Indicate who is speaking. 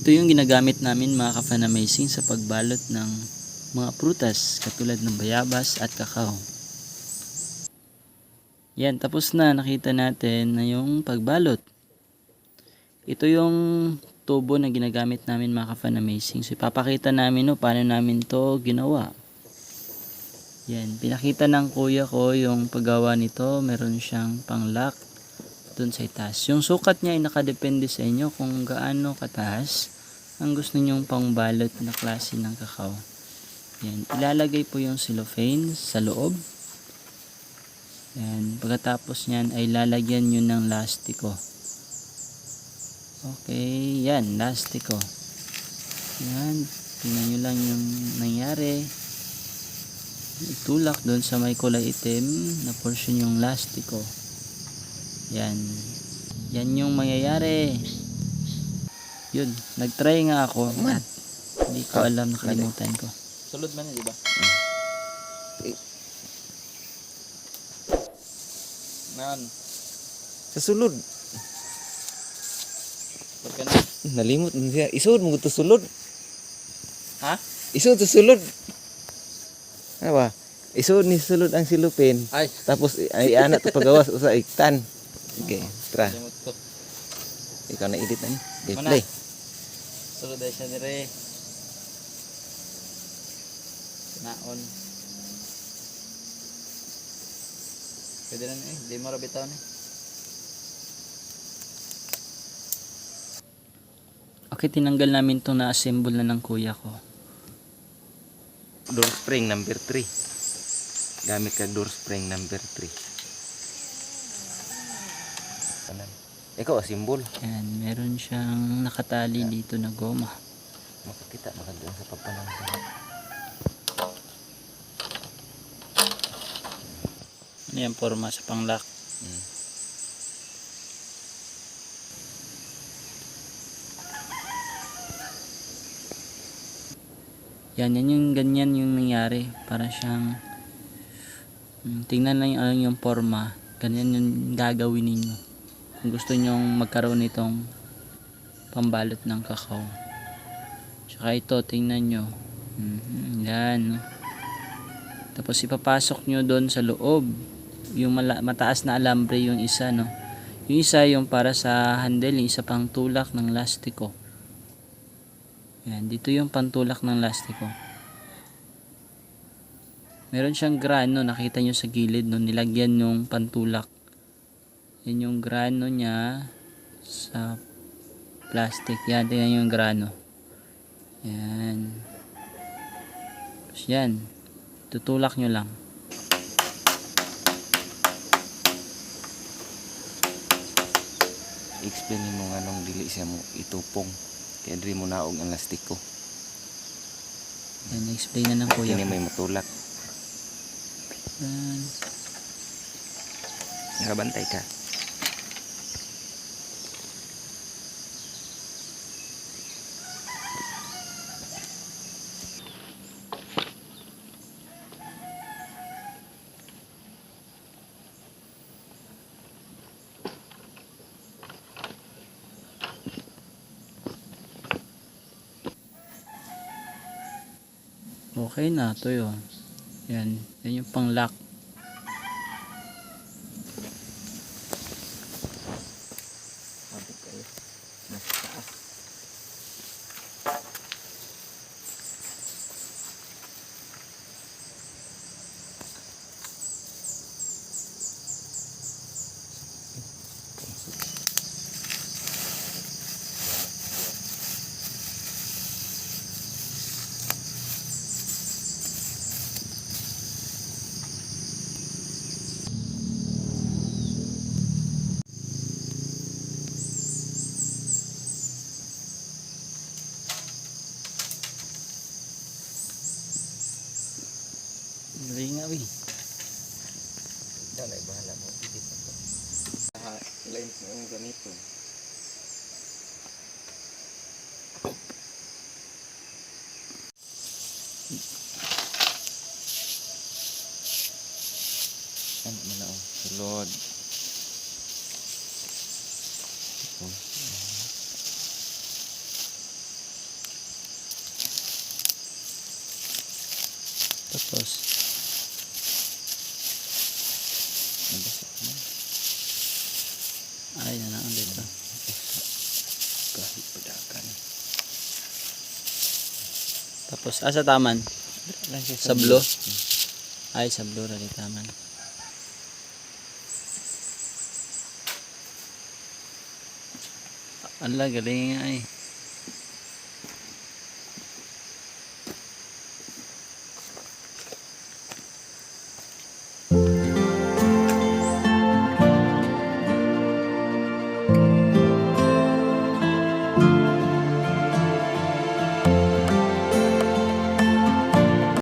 Speaker 1: Ito yung ginagamit namin mga ka-fan amazing sa pagbalot ng mga prutas katulad ng bayabas at kakao. Yan, tapos na nakita natin na yung pagbalot. Ito yung tubo na ginagamit namin mga ka-fan amazing. So ipapakita namin no, paano namin to ginawa. Yan, pinakita ng kuya ko yung paggawa nito. Meron siyang pang-lock dun sa itaas. Yung sukat niya ay nakadepende sa inyo kung gaano kataas ang gusto nyong pangbalot na klase ng kakao. Yan, ilalagay po yung cellophane sa loob. Yan, pagkatapos niyan ay lalagyan nyo ng lastiko. Okay, yan, lastiko. Yan, tingnan nyo lang yung nangyari. Itulak doon sa may kulay itim na portion yung lastiko. Yan. Yan yung mangyayari. Yun, nagtry nga ako. At hindi ko alam, nakalimutan ko. Sulod man di ba? Nan,
Speaker 2: Sa sulod.
Speaker 1: wag ka na.
Speaker 2: Nalimot mo siya. Isod mo to sulod.
Speaker 1: Ha?
Speaker 2: Isod sa sulod. Ano ba? Isod ni sulod ang silupin.
Speaker 1: Ay,
Speaker 2: Tapos ay anak to pagawas sa iktan.
Speaker 1: Limot ko.
Speaker 2: Ikaw na edit na ni. Okay,
Speaker 1: Mana?
Speaker 2: play.
Speaker 1: Sulod ay siya dire. Naon. Pwede na eh, di mo rabitaw ni. Okay, tinanggal namin itong na-assemble na ng kuya ko.
Speaker 2: Door spring number 3. Gamit ka door spring number 3. Kanan. Ikaw simbol.
Speaker 1: Yan, meron siyang nakatali dito na goma.
Speaker 2: Makakita makaganda sa papanangkan.
Speaker 1: Ano yan, forma sa panglock.
Speaker 2: Hmm.
Speaker 1: Yan, yan yung ganyan yung nangyari. Para siyang mm, tingnan lang yung, yung forma. Ganyan yung gagawin ninyo. Kung gusto nyong magkaroon nitong pambalot ng kakao. Tsaka ito, tingnan nyo. Mhm, yan. Tapos ipapasok nyo doon sa loob. Yung mataas na alambre yung isa, no. Yung isa yung para sa handle, yung isa pang tulak ng lastiko. Yan, dito yung pantulak ng lastiko. Meron siyang grano, nakita nyo sa gilid, no, nilagyan yung pantulak. Yan yung grano niya sa plastic. Yan, tingnan yung grano. Yan. Tapos yan, tutulak nyo lang.
Speaker 2: Explain mo nga nung dili siya mo itupong. Kaya diri mo naog ang lastiko.
Speaker 1: Yan, explain na ng kuya.
Speaker 2: Kini
Speaker 1: ko.
Speaker 2: may matulak.
Speaker 1: Yan.
Speaker 2: Nakabantay ka.
Speaker 1: Okay na, yun. Yan, yan yung pang lock. Malingaw
Speaker 2: eh. Dalay, bahala mo. Itit na to. Lines mo yung ganito. Ano mo na oh. Lord. Oh.
Speaker 1: Tapos,
Speaker 2: Nabasa na.
Speaker 1: ay, na lang dito.
Speaker 2: Kahit padakan.
Speaker 1: Tapos, asa taman?
Speaker 2: Lang siya
Speaker 1: Sa blue? Ay, sa blue rin taman. Ala, galing eh.